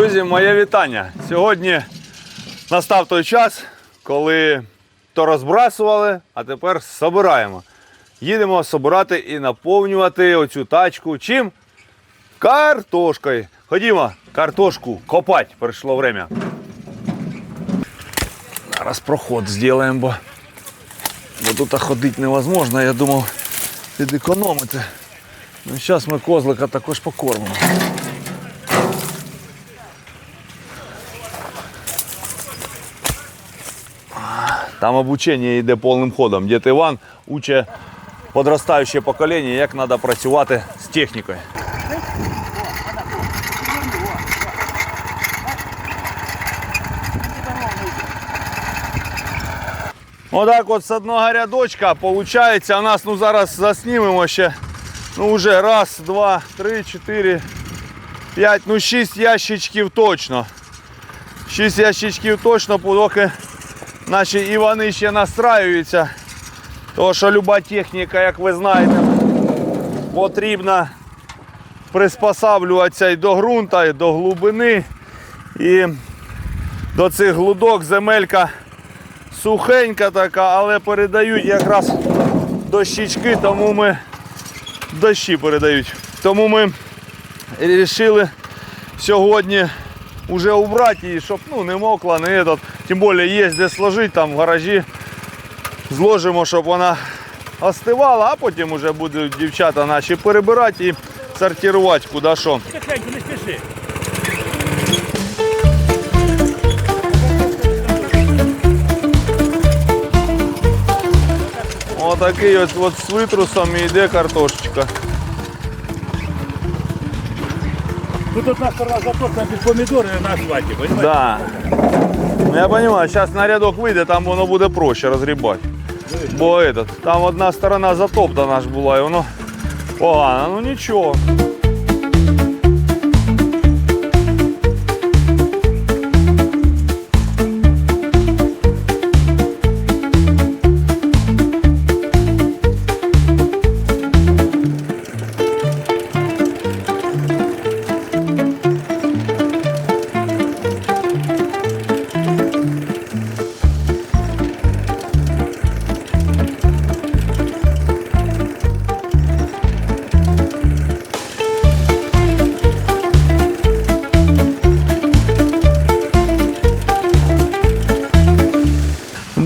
Друзі, моє вітання. Сьогодні настав той час, коли то розбрасували, а тепер собираємо. Їдемо собирати і наповнювати оцю тачку чим? Картошкою. Ходімо, картошку копати прийшло время. Зараз проход зробимо, бо, бо тут ходити невозможно. Я думав підекономити. Ну, зараз ми козлика також покормимо. Там обучення йде повним ходом. Дід Іван учить подростаюче покоління, як треба працювати з технікою. Отак от з одного рядочка виходить, у нас ну зараз заснімемо ще ну вже раз, два, три, чотири, п'ять, ну шість ящичків точно. Шість ящичків точно, поки наші Івани ще настраюються. Тому що люба техніка, як ви знаєте, потрібна приспосаблюватися і до ґрунта, і до глибини. І до цих глудок земелька сухенька така, але передають якраз дощички, тому ми дощі передають. Тому ми вирішили сьогодні вже убрати її, щоб ну, не мокла, не этот. Тим більше є де сложити там в гаражі. Зложимо, щоб вона остивала, а потім вже будуть дівчата наші перебирати і сортувати куди що. Не спіши. Отакий от, от з витрусом і йде картошечка. Тут одна сторона затоплена під помідори на асфальті, понимаете? Да. Ну, Я понимаю, сейчас на рядок вийде, там воно буде проще розгрібати. Бо этот, там одна сторона затоптана ж була і воно погано, ну нічого.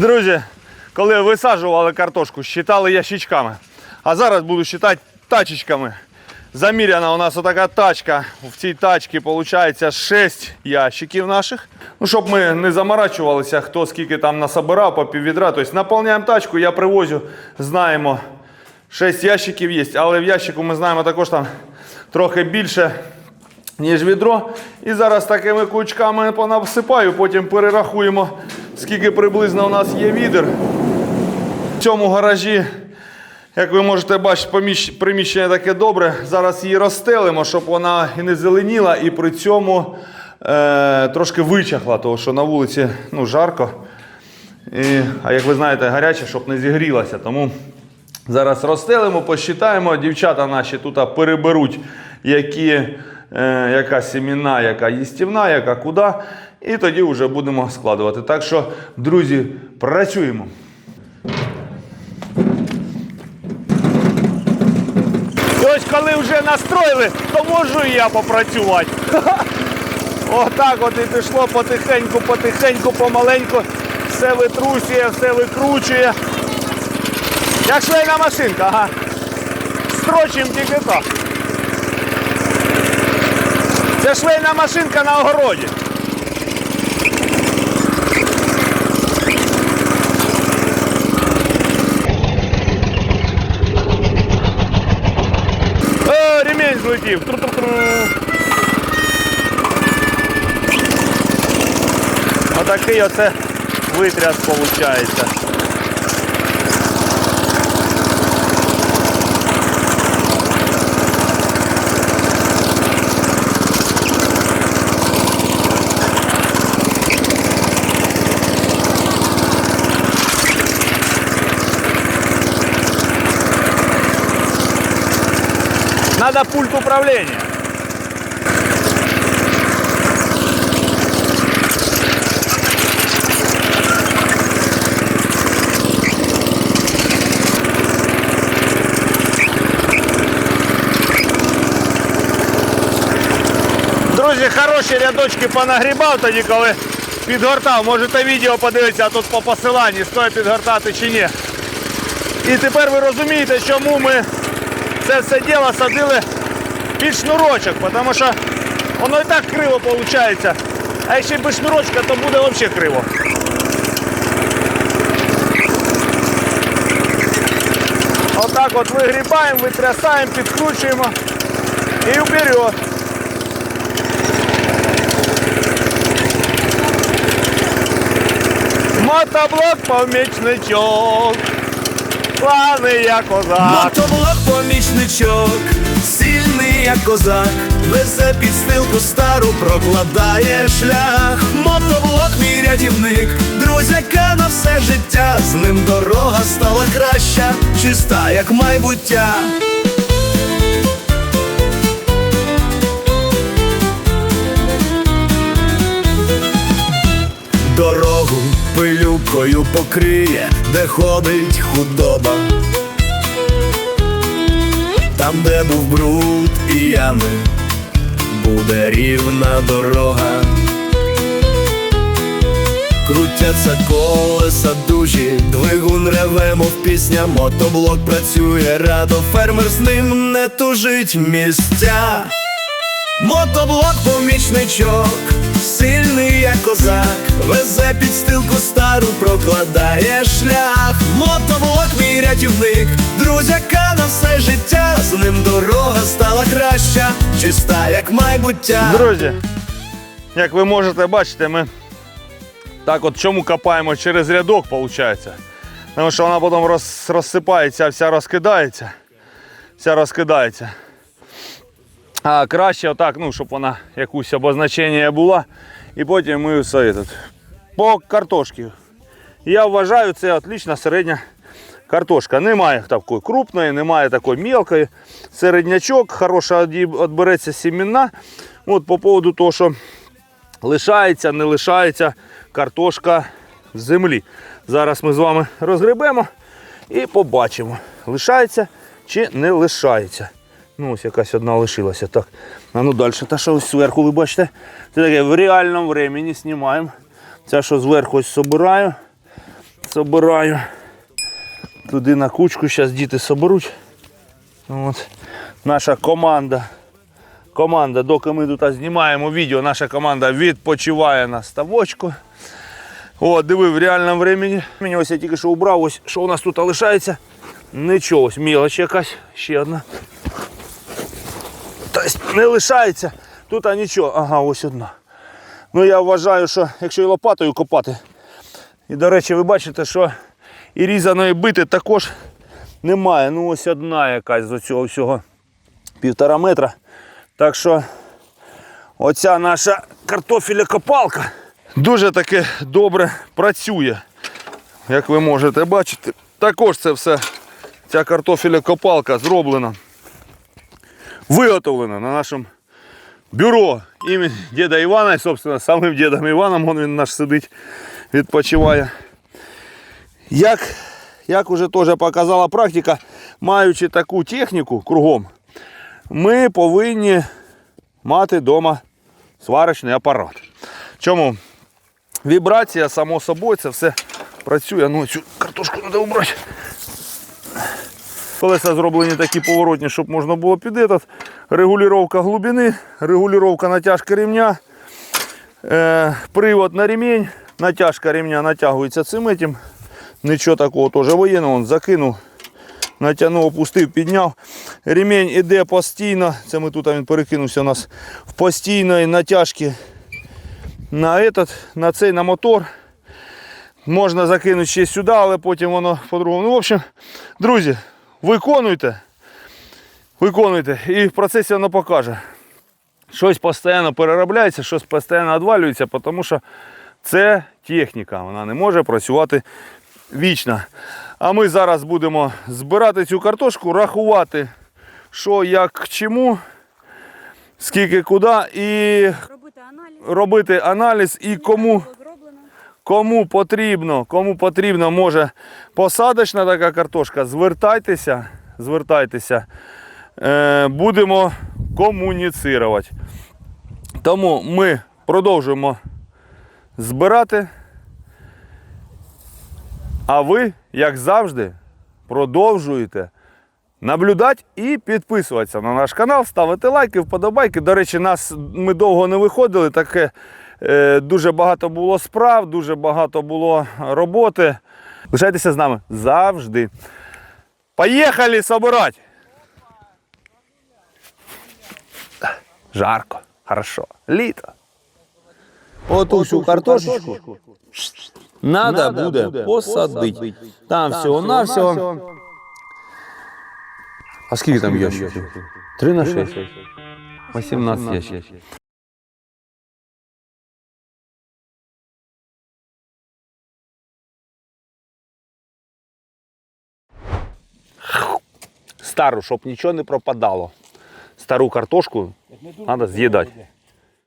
Друзі, коли висаджували картошку, считали ящичками. А зараз буду считати тачечками. Заміряна у нас отака тачка. В цій тачці виходить 6 ящиків наших. Ну, щоб ми не заморачувалися, хто скільки там насобирав по піввідра. Тобто наповняємо тачку, я привозю, знаємо. 6 ящиків є, але в ящику ми знаємо також там трохи більше, ніж відро. І зараз такими кучками понасипаю, потім перерахуємо, скільки приблизно у нас є відер. В цьому гаражі, як ви можете бачити, приміщення таке добре. Зараз її розстелимо, щоб вона і не зеленіла, і при цьому е, трошки вичахла, тому що на вулиці ну, жарко. І, а як ви знаєте, гаряче, щоб не зігрілася. Тому зараз розстелимо, посчитаємо. Дівчата наші тут переберуть, які, е, яка сіміна, яка їстівна, яка куди. І тоді вже будемо складувати. Так що, друзі, працюємо. І ось коли вже настроїли, то можу і я попрацювати. Отак от і пішло потихеньку, потихеньку, помаленьку. Все витрусює, все викручує. Як швейна машинка, ага. Строчим тільки так. Це швейна машинка на огороді. О, ремень злетів. Тру-тру-тру. Отакий оце витряс виходить. Надо пульт управления. Друзі, хороші рядочки понагрібав тоді, коли підгортав. Можете відео подивитися тут по посиланні, стоїть підгортати чи ні. І тепер ви розумієте, чому ми... це все діло садили під шнурочок, тому що воно і так криво виходить. А якщо без шнурочка, то буде взагалі криво. Отак от вигрібаємо, витрясаємо, підкручуємо і вперед. Мотоблок помічничок, Славний я козак. Мотоблок помічничок, сильний як козак, везе підстилку стару, прокладає шлях. Мотоблок мій рятівник, друзяка на все життя. З ним дорога стала краща, чиста, як майбуття. Пилюкою покриє, де ходить худоба. Там, де був бруд і ями, буде рівна дорога. Крутяться колеса дужі, двигун реве, мов пісня, мотоблок працює радо, фермер з ним не тужить місця. Мотоблок помічничок, сильний як козак, везе підстилку стару, прокладає шлях. Мотоблок мій рятівник, друзяка на все життя, з ним дорога стала краща, чиста, як майбуття. Друзі, як ви можете бачити, ми так от чому копаємо через рядок, виходить. Тому що вона потім роз, розсипається, вся розкидається. Вся розкидається. А краще отак, ну, щоб вона якусь обозначення була. І потім ми все тут. По картошці. Я вважаю, це отлічна середня картошка. Немає такої крупної, немає такої мелкої. Середнячок, хороша відбереться сімена. От по поводу того, що лишається, не лишається картошка в землі. Зараз ми з вами розгребемо і побачимо, лишається чи не лишається. Ну, ось якась одна лишилася. Так. А ну далі. Та що ось зверху, ви бачите, це таке в реальному времени знімаємо. Це що зверху ось собираю. Собираю. Туди на кучку, зараз діти соберуть. От. Наша команда команда, доки ми тут знімаємо відео, наша команда відпочиває на ставочку. О, диви, в реальному времени. Мені ось я тільки що убрав, ось що у нас тут лишається. Нічого, ось мілоч якась, ще одна. Не лишається. Тут а нічого. Ага, ось одна. Ну я вважаю, що якщо і лопатою копати. І до речі, ви бачите, що і різаної бити також немає. Ну ось одна якась з цього всього півтора метра. Так що оця наша картофелякопалка дуже таки добре працює. Як ви можете бачити, також це все, ця картофелякопалка зроблена, виготовлена на нашому бюро імені діда Івана, і, собственно, самим дідом Іваном, он він наш сидить, відпочиває. Як, як уже теж показала практика, маючи таку техніку кругом, ми повинні мати вдома сварочний апарат. Чому? Вібрація, само собою, це все працює. Ну, цю картошку треба убрати. Колеса зроблені такі поворотні, щоб можна було під этот. Регулювання глибини, регулювання натяжки ремня, е, привод на ремінь, натяжка ремня натягується цим этим. Нічого такого теж воєнного, он закинув натягнув, опустив, підняв. Ремінь іде постійно. Це ми тут а він перекинувся у нас в постійної натяжки на этот, на цей на мотор. Можна закинути ще сюди, але потім воно по-другому. Ну, в общем, друзі, виконуйте. Виконуйте. І в процесі воно покаже. Щось постійно переробляється, щось постійно відвалюється, тому що це техніка. Вона не може працювати вічно. А ми зараз будемо збирати цю картошку, рахувати, що, як, к чому, скільки, куди, і робити аналіз. і кому. Кому потрібно, кому потрібно, може посадочна така картошка, звертайтеся, звертайтеся. Е, будемо комуніцирувати. Тому ми продовжуємо збирати. А ви, як завжди, продовжуєте наблюдати і підписуватися на наш канал, ставити лайки, вподобайки. До речі, нас ми довго не виходили, таке дуже багато було справ, дуже багато було роботи. Лишайтеся з нами завжди. Поїхали собирати! Жарко, хорошо. Літо. Оту всю картошечку надо буде посадити. Там всього на всього. А скільки там ящиків? Три на шесть. 18 ящиків. Стару, щоб нічого не пропадало. Стару картошку треба з'їдати.